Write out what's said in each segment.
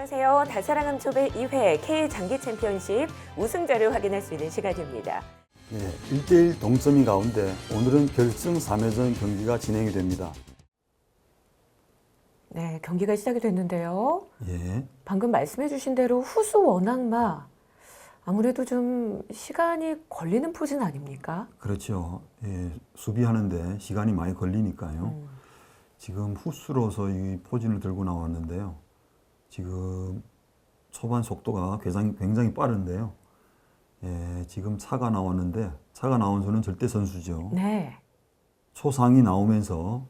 안녕하세요. 다사랑함 초배 2회 K 장기 챔피언십 우승자를 확인할 수 있는 시간입니다. 네, 1대1 동점인 가운데 오늘은 결승 3회전 경기가 진행이 됩니다. 네, 경기가 시작이 됐는데요. 예, 방금 말씀해 주신 대로 후수 워낙마 아무래도 좀 시간이 걸리는 포진 아닙니까? 그렇죠. 예, 수비하는데 시간이 많이 걸리니까요. 음, 지금 후수로서 이 포진을 들고 나왔는데요. 지금 초반 속도가 굉장히, 굉장히 빠른데요. 예, 지금 차가 나왔는데 차가 나온 수는 절대 선수죠. 네, 초상이 나오면서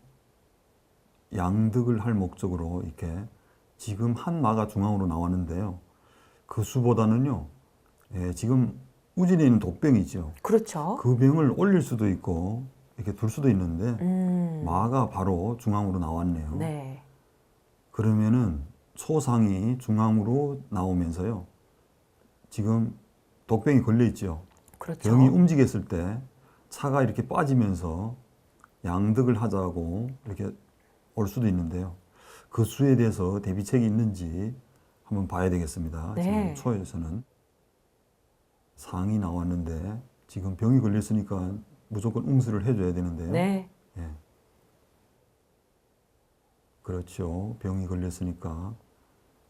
양득을 할 목적으로 이렇게 지금 한 마가 중앙으로 나왔는데요. 그 수보다는요, 예, 지금 우진에 있는 독병이 있죠. 그렇죠. 그 병을 올릴 수도 있고 이렇게 둘 수도 있는데 음, 마가 바로 중앙으로 나왔네요. 네, 그러면은 초상이 중앙으로 나오면서요. 지금 독병이 걸려 있죠. 그렇죠. 병이 움직였을 때 차가 이렇게 빠지면서 양득을 하자고 이렇게 올 수도 있는데요. 그 수에 대해서 대비책이 있는지 한번 봐야 되겠습니다. 네. 지금 초에서는 상이 나왔는데 지금 병이 걸렸으니까 무조건 응수를 해줘야 되는데요. 네, 예. 그렇죠. 병이 걸렸으니까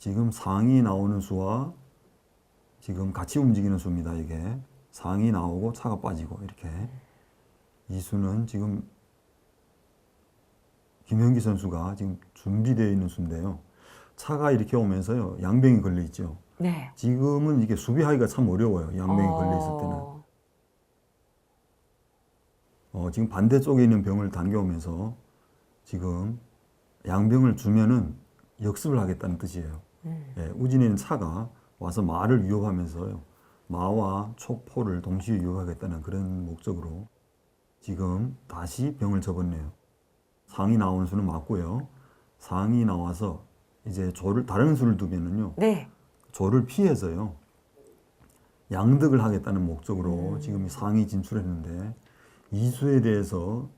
지금 상이 나오는 수와 지금 같이 움직이는 수입니다. 이게 상이 나오고 차가 빠지고 이렇게 이 수는 지금 김현기 선수가 지금 준비되어 있는 수인데요. 차가 이렇게 오면서요 양병이 걸려 있죠. 네. 지금은 이게 수비하기가 참 어려워요. 양병이 어, 걸려 있을 때는. 어, 지금 반대쪽에 있는 병을 당겨오면서 지금 양병을 주면은 역습을 하겠다는 뜻이에요. 음, 예, 우진에 있는 차가 와서 마를 위협하면서요. 마와 초포를 동시에 위협하겠다는 그런 목적으로 지금 다시 병을 접었네요. 상이 나오는 수는 맞고요. 상이 나와서 이제 조를 다른 수를 두면은요. 네, 조를 피해서요. 양득을 하겠다는 목적으로 음. 지금 이 상이 진출했는데 이수에 대해서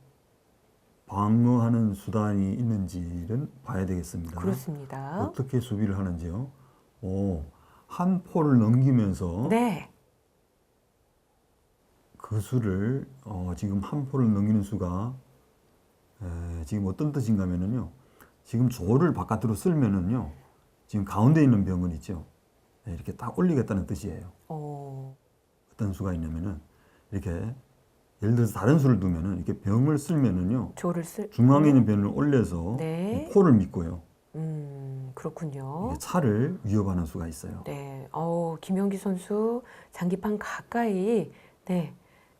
방어하는 수단이 있는지는 봐야 되겠습니다. 그렇습니다. 어떻게 수비를 하는지요? 오, 한 포를 넘기면서 네, 그 수를 어, 지금 한 포를 넘기는 수가 에, 지금 어떤 뜻인가 하면은요. 지금 조를 바깥으로 쓸면은요. 지금 가운데 있는 병은 있죠. 예, 이렇게 딱 올리겠다는 뜻이에요. 어, 어떤 수가 있냐면은 이렇게 예를 들어서 다른 수를 두면은 이렇게 병을 쓸면은요. 조를 쓸. 중앙에 있는 병을 올려서 네. 이 포를 믿고요. 음, 그렇군요. 차를 위협하는 수가 있어요. 네, 어 김영기 선수 장기판 가까이 네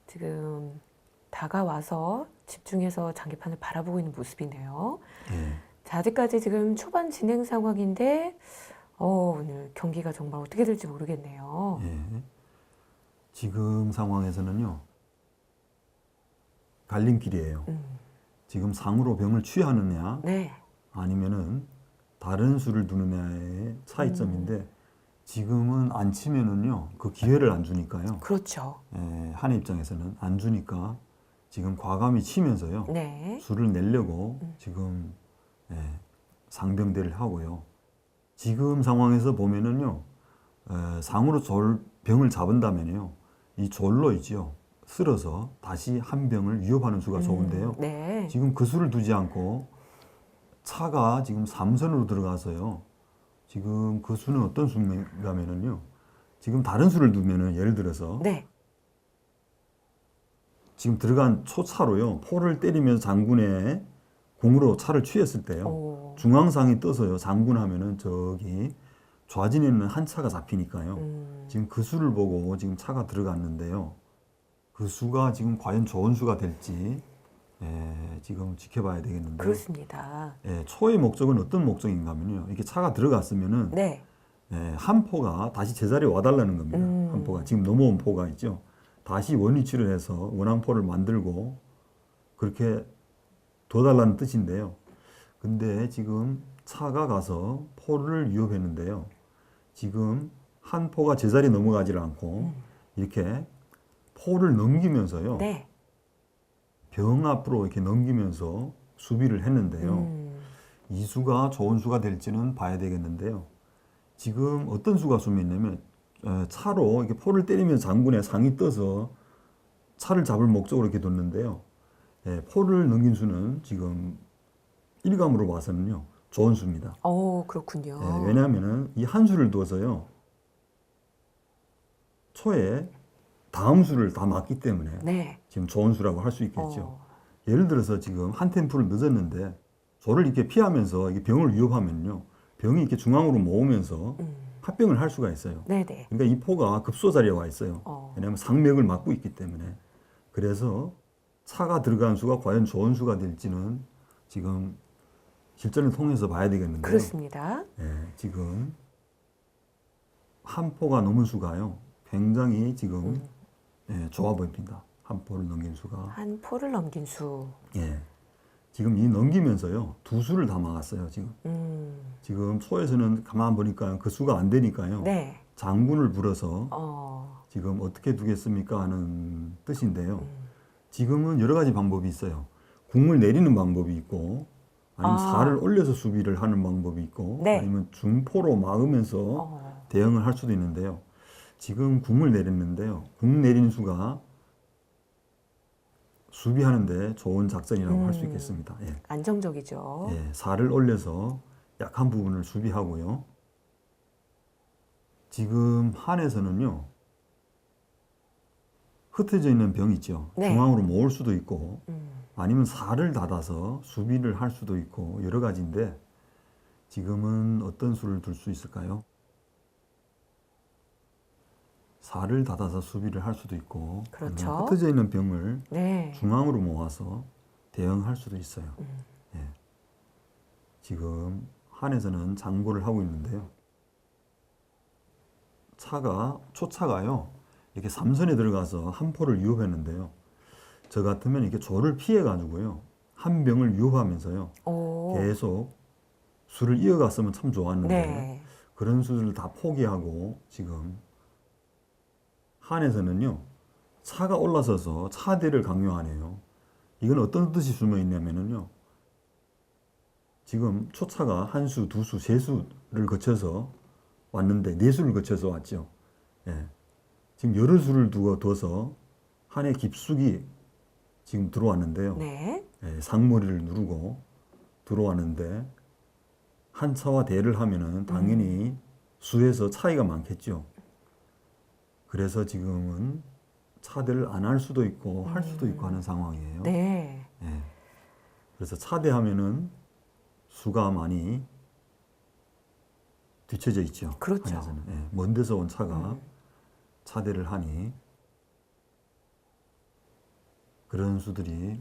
지금 다가와서 집중해서 장기판을 바라보고 있는 모습이네요. 예. 자, 아직까지 지금 초반 진행 상황인데 어, 오늘 경기가 정말 어떻게 될지 모르겠네요. 예. 지금 상황에서는요. 갈림길이에요. 음, 지금 상으로 병을 취하느냐 네, 아니면은 다른 수를 두느냐의 차이점인데 음. 지금은 안 치면은요 그 기회를 안 주니까요 그렇죠. 예, 한 입장에서는 안 주니까 지금 과감히 치면서요 네, 수를 내려고 음. 지금 예, 상병대를 하고요 지금 상황에서 보면은요 에, 상으로 졸 병을 잡은다면요 이 졸로 있지요 쓸어서 다시 한 병을 위협하는 수가 좋은데요 음, 네, 지금 그 수를 두지 않고 차가 지금 삼선으로 들어가서요. 지금 그 수는 어떤 수냐면은요. 지금 다른 수를 두면은 예를 들어서 네, 지금 들어간 초차로요. 포를 때리면서 장군의 공으로 차를 취했을 때요. 오, 중앙상이 떠서요. 장군 하면은 저기 좌진에 있는 한 차가 잡히니까요. 음, 지금 그 수를 보고 지금 차가 들어갔는데요. 그 수가 지금 과연 좋은 수가 될지 예, 지금 지켜봐야 되겠는데요. 그렇습니다. 예, 초의 목적은 어떤 목적인가 하면요. 이렇게 차가 들어갔으면은 네, 예, 한 포가 다시 제자리에 와달라는 겁니다. 음. 한 포가 지금 넘어온 포가 있죠. 다시 원위치를 해서 원한 포를 만들고 그렇게 둬달라는 뜻인데요. 근데 지금 차가 가서 포를 위협했는데요. 지금 한 포가 제자리에 넘어가질 않고 이렇게 포를 넘기면서요. 네, 병 앞으로 이렇게 넘기면서 수비를 했는데요. 음, 이 수가 좋은 수가 될지는 봐야 되겠는데요. 지금 어떤 수가 숨어 있냐면 에, 차로 이렇게 포를 때리면 장군의 상이 떠서 차를 잡을 목적으로 이렇게 뒀는데요. 예, 포를 넘긴 수는 지금 일감으로 봐서는요 좋은 수입니다. 어, 그렇군요. 예, 왜냐하면은 이한 수를 두어서요 초에 다음 수를 다 맞기 때문에 네. 지금 좋은 수라고 할 수 있겠죠. 어, 예를 들어서 지금 한 템포를 늦었는데 조를 이렇게 피하면서 이게 병을 위협하면요 병이 이렇게 중앙으로 모으면서 음. 합병을 할 수가 있어요. 네네. 그러니까 이 포가 급소 자리에 와 있어요. 어. 왜냐하면 상맥을 막고 있기 때문에 그래서 차가 들어간 수가 과연 좋은 수가 될지는 지금 실전을 통해서 봐야 되겠는데요. 그렇습니다. 예, 지금 한 포가 넘은 수가요. 굉장히 지금 음. 예, 좋아 보입니다. 한 포를 넘긴 수가. 한 포를 넘긴 수. 예. 지금 이 넘기면서요. 두 수를 다 막았어요, 지금. 음. 지금 초에서는 가만 보니까 그 수가 안 되니까요. 네. 장군을 불어서 어. 지금 어떻게 두겠습니까 하는 뜻인데요. 음. 지금은 여러 가지 방법이 있어요. 궁을 내리는 방법이 있고 아니면 아. 살을 올려서 수비를 하는 방법이 있고 네. 아니면 중포로 막으면서 어. 대응을 할 수도 있는데요. 지금 궁을 내렸는데요. 궁 내리는 수가 수비하는데 좋은 작전이라고 할수 음. 있겠습니다. 예. 안정적이죠. 예, 살을 올려서 약한 부분을 수비하고요. 지금 한에서는요. 흩어져 있는 병 있죠. 네. 중앙으로 모을 수도 있고 음. 아니면 살을 닫아서 수비를 할 수도 있고 여러 가지인데 지금은 어떤 수를 둘 수 있을까요? 살을 닫아서 수비를 할 수도 있고 그렇죠. 흩어져 있는 병을 네. 중앙으로 모아서 대응할 수도 있어요. 음. 예. 지금 한에서는 장고를 하고 있는데요. 차가 초차가요 이렇게 삼선에 들어가서 한 포를 유업했는데요. 저 같으면 이렇게 조를 피해 가지고요 한 병을 유업하면서요 오. 계속 수를 이어갔으면 참 좋았는데 네. 그런 수를 다 포기하고 지금 한에서는요 차가 올라서서 차대를 강요하네요. 이건 어떤 뜻이 숨어 있냐면은요. 지금 초차가 한 수, 두 수, 세 수를 거쳐서 왔는데 네 수를 거쳐서 왔죠. 예. 지금 여러 수를 두어 둬서 한해 깊숙이 지금 들어왔는데요. 네. 예, 상머리를 누르고 들어왔는데 한 차와 대를 하면은 당연히 수에서 차이가 많겠죠. 그래서 지금은 차대를 안 할 수도 있고 할 수도 있고 하는 상황이에요. 네. 예. 그래서 차대하면은 수가 많이 뒤쳐져 있죠. 그렇죠. 한에서는. 예, 먼 데서 온 차가 음. 차대를 하니 그런 수들이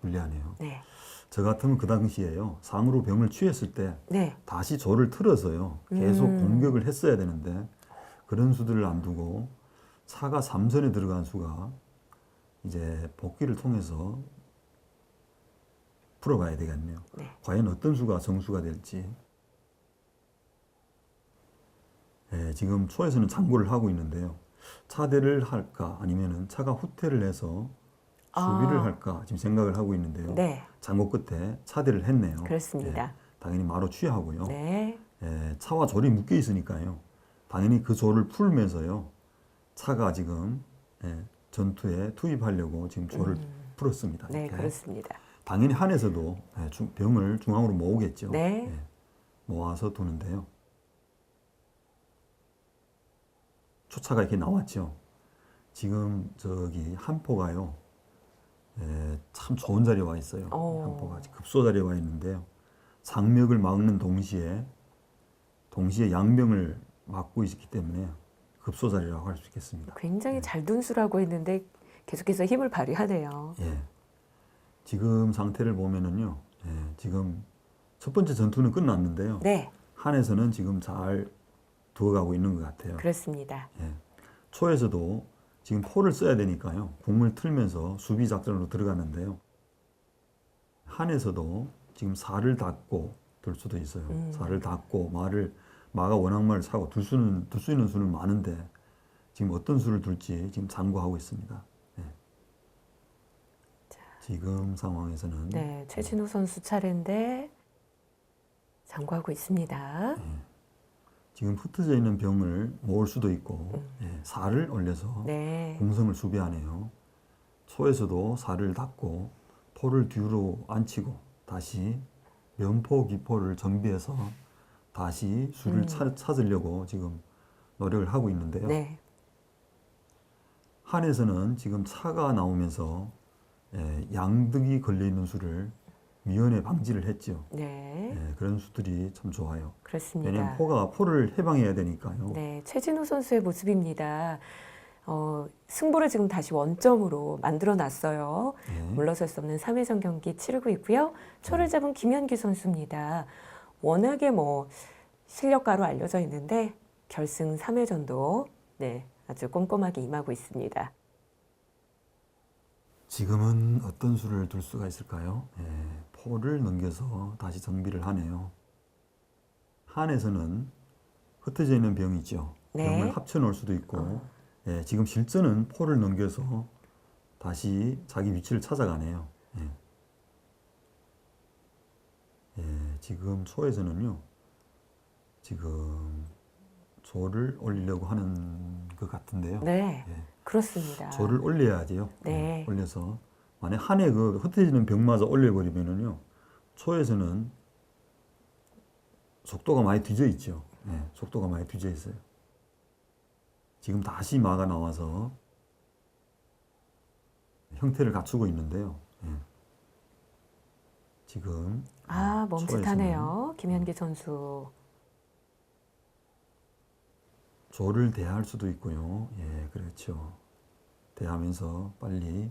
불리하네요. 네. 저 같으면 그 당시에요. 상으로 병을 취했을 때 네. 다시 조를 틀어서요. 계속 음. 공격을 했어야 되는데 그런 수들을 안 두고 차가 삼선에 들어간 수가 이제 복귀를 통해서 풀어봐야 되겠네요. 네. 과연 어떤 수가 정수가 될지. 예, 지금 초에서는 장고를 하고 있는데요. 차대를 할까 아니면은 차가 후퇴를 해서 수비를 아. 할까 지금 생각을 하고 있는데요. 네. 장고 끝에 차대를 했네요. 그렇습니다. 예, 당연히 마로 취하고요. 네. 예, 차와 졸이 묶여 있으니까요. 당연히 그 졸을 풀면서요. 차가 지금 예, 전투에 투입하려고 지금 졸을 풀었습니다. 네, 이렇게. 그렇습니다. 당연히 한에서도 예, 중- 병을 중앙으로 모으겠죠. 네. 예, 모아서 두는데요. 초차가 이렇게 나왔죠. 지금 저기 한포가요. 예, 참 좋은 자리에 와 있어요. 어. 한포가 급소 자리에 와 있는데요. 장맥을 막는 동시에 동시에 양병을 막고 있기 때문에 급소 자리라고 할 수 있겠습니다. 굉장히 잘 둔 수라고 했는데 계속해서 힘을 발휘하네요. 예. 지금 상태를 보면은요. 예, 지금 첫 번째 전투는 끝났는데요. 네. 한에서는 지금 잘 두어가고 있는 것 같아요. 그렇습니다. 예. 초에서도 지금 포를 써야 되니까요. 궁을 틀면서 수비 작전으로 들어갔는데요. 한에서도 지금 살을 닫고 둘 수도 있어요. 음. 살을 닫고 말을 마가 원악말을 사고 둘 수는 둘 수 있는 수는 많은데 지금 어떤 수를 둘지 지금 장구하고 있습니다. 예. 지금 상황에서는 네. 최진우 선수 차례인데 장구하고 있습니다. 지금 흩어져 있는 병을 모을 수도 있고 예, 살을 올려서 네. 공성을 수비하네요. 초에서도 살을 닫고 포를 뒤로 앉히고 다시 면포 기포를 정비해서 다시 수를 음. 찾, 찾으려고 지금 노력을 하고 있는데요. 네. 한에서는 지금 차가 나오면서 예, 양득이 걸려 있는 수를 미연에 방지를 했죠. 네. 예, 그런 수들이 참 좋아요. 그렇습니다. 왜냐하면 포가 포를 해방해야 되니까요. 네, 최진우 선수의 모습입니다. 어, 승부를 지금 다시 원점으로 만들어 놨어요. 예. 물러설 수 없는 3회전 경기 치르고 있고요. 초를 잡은 김현기 선수입니다. 워낙에 뭐 실력가로 알려져 있는데 결승 3회전도 네, 아주 꼼꼼하게 임하고 있습니다. 지금은 어떤 수를 둘 수가 있을까요? 예, 포를 넘겨서 다시 정비를 하네요. 한에서는 흩어져 있는 병이 있죠. 네. 병을 합쳐 놓을 수도 있고, 예, 지금 실전은 포를 넘겨서 다시 자기 위치를 찾아가네요. 예. 예, 지금 초에서는요, 지금 조를 올리려고 하는 것 같은데요. 네, 예. 그렇습니다. 조를 올려야지요. 네. 예, 올려서 만약 한 해 그 흩어지는 병마저 올려버리면은요 초에서는 속도가 많이 뒤져 있죠. 예, 속도가 많이 뒤져 있어요. 지금 다시 마가 나와서 형태를 갖추고 있는데요. 예. 지금 아, 멈칫하네요. 김현기 선수. 조를 대할 수도 있고요. 예, 그렇죠. 대하면서 빨리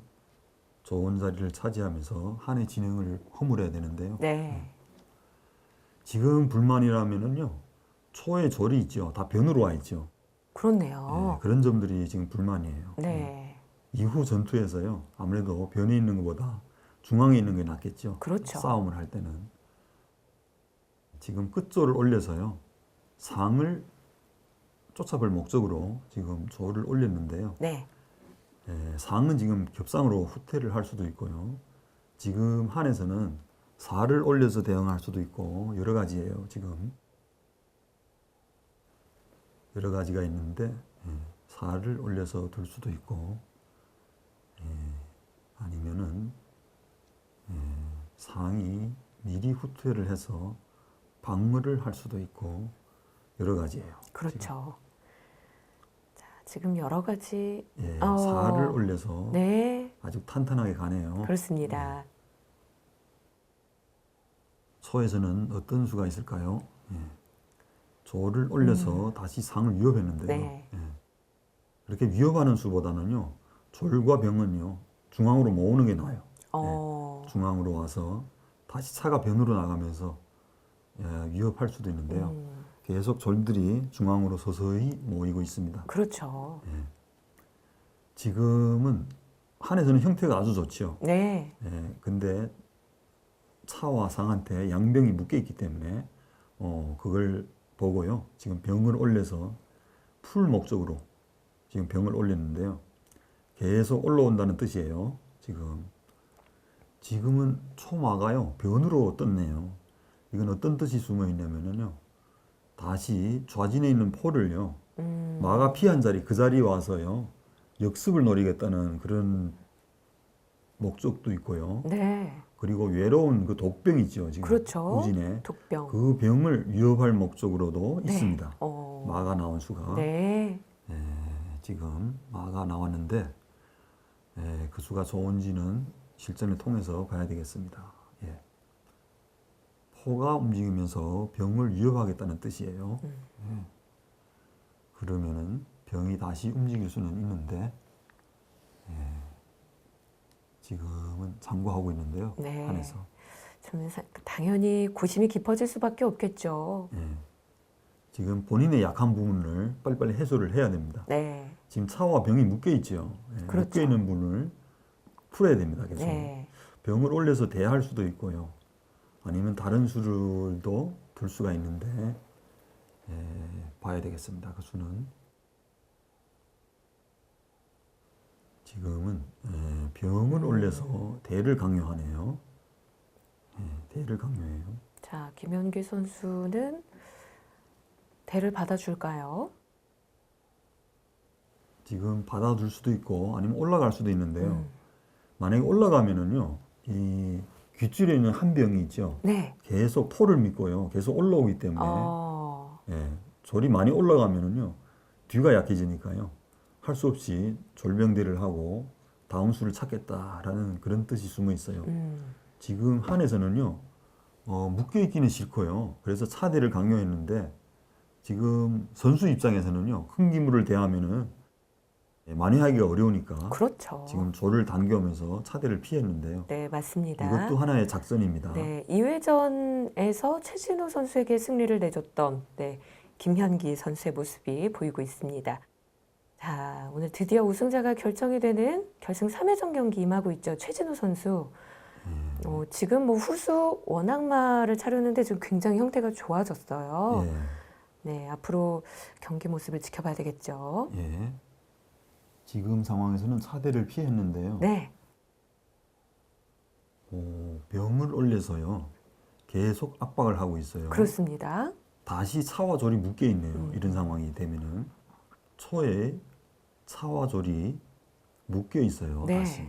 좋은 자리를 차지하면서 한해 진행을 허물어야 되는데요. 네. 지금 불만이라면은요. 초에 졸이 있죠. 다 변으로 와 있죠. 그렇네요. 예, 그런 점들이 지금 불만이에요. 예. 네. 이후 전투에서요. 아무래도 변에 있는 것보다 중앙에 있는 게 낫겠죠. 그렇죠. 싸움을 할 때는 지금 끝조를 올려서요. 상을 쫓아볼 목적으로 지금 조를 올렸는데요. 네. 예, 상은 지금 겹상으로 후퇴를 할 수도 있고요. 지금 한에서는 사를 올려서 대응할 수도 있고 여러 가지예요. 지금 여러 가지가 있는데 예, 사를 올려서 둘 수도 있고 예, 아니면은 예, 상이 미리 후퇴를 해서 방무를 할 수도 있고 여러 가지예요. 그렇죠. 자, 지금 여러 가지 예, 어. 사를 올려서 네. 아주 탄탄하게 가네요. 그렇습니다. 소에서는 어떤 수가 있을까요? 예. 조를 올려서 다시 상을 위협했는데요. 음. 네. 예. 그렇게 위협하는 수보다는요, 졸과 병은요, 중앙으로 모으는 게 나아요. 어. 중앙으로 와서 다시 차가 변으로 나가면서 예, 위협할 수도 있는데요. 음, 계속 졸들이 중앙으로 서서히 모이고 있습니다. 그렇죠. 지금은 한에서는 형태가 아주 좋죠. 네. 예, 근데 차와 상한테 양병이 묶여 있기 때문에 어, 그걸 보고요. 지금 병을 올려서 풀 목적으로 지금 병을 올렸는데요. 계속 올라온다는 뜻이에요. 지금 지금은 초마가요 변으로 떴네요. 이건 어떤 뜻이 숨어 있냐면요. 다시 좌진에 있는 포를요 음, 마가 피한 자리 그 자리에 와서요 역습을 노리겠다는 그런 목적도 있고요. 네. 그리고 외로운 그 독병 있죠 지금 그렇죠. 우진에 독병. 그 병을 위협할 목적으로도 네. 있습니다. 어. 마가 나온 수가 네. 예, 지금 마가 나왔는데 예, 그 수가 좋은지는 실전을 통해서 봐야 되겠습니다. 예. 포가 움직이면서 병을 위협하겠다는 뜻이에요. 음. 예. 그러면은 병이 다시 움직일 수는 있는데 예, 지금은 장구하고 있는데요. 네. 안에서 좀 사- 당연히 고심이 깊어질 수밖에 없겠죠. 예. 지금 본인의 약한 부분을 빨리빨리 해소를 해야 됩니다. 네. 지금 차와 병이 묶여 있죠. 예, 그렇죠. 묶여 있는 부분을 풀어야 됩니다. 계속 네. 병을 올려서 대할 수도 있고요. 아니면 다른 수들도 둘 수가 있는데 예, 봐야 되겠습니다. 그 수는 지금은 예, 병을 올려서 대를 강요하네요. 예, 대를 강요해요. 자, 김현기 선수는 대를 받아줄까요? 지금 받아줄 수도 있고 아니면 올라갈 수도 있는데요. 음. 만약에 올라가면은요, 이 귓줄에 있는 한 병이 있죠. 네. 계속 포를 믿고요. 계속 올라오기 때문에 어, 예, 졸이 많이 올라가면은요 뒤가 약해지니까요 할 수 없이 졸병대를 하고 다음 수를 찾겠다라는 그런 뜻이 숨어 있어요. 음, 지금 한에서는요 어, 묶여 있기는 싫고요. 그래서 차대를 강요했는데 지금 선수 입장에서는요 큰 기물을 대하면은 예, 많이 하기가 어려우니까 그렇죠. 지금 조를 당겨오면서 차대를 피했는데요. 네, 맞습니다. 이것도 하나의 작전입니다. 네, 2회전에서 최진우 선수에게 승리를 내줬던 네, 김현기 선수의 모습이 보이고 있습니다. 자, 오늘 드디어 우승자가 결정이 되는 결승 3회전 경기 임하고 있죠. 최진우 선수. 어, 지금 뭐 후수 원악마를 차렸는데 지금 굉장히 형태가 좋아졌어요. 예. 네, 앞으로 경기 모습을 지켜봐야 되겠죠. 예. 지금 상황에서는 차대를 피했는데요. 네, 오, 병을 올려서요. 계속 압박을 하고 있어요. 그렇습니다. 다시 차와 졸이 묶여 있네요. 음. 이런 상황이 되면은 초에 차와 졸이 묶여 있어요. 네. 다시.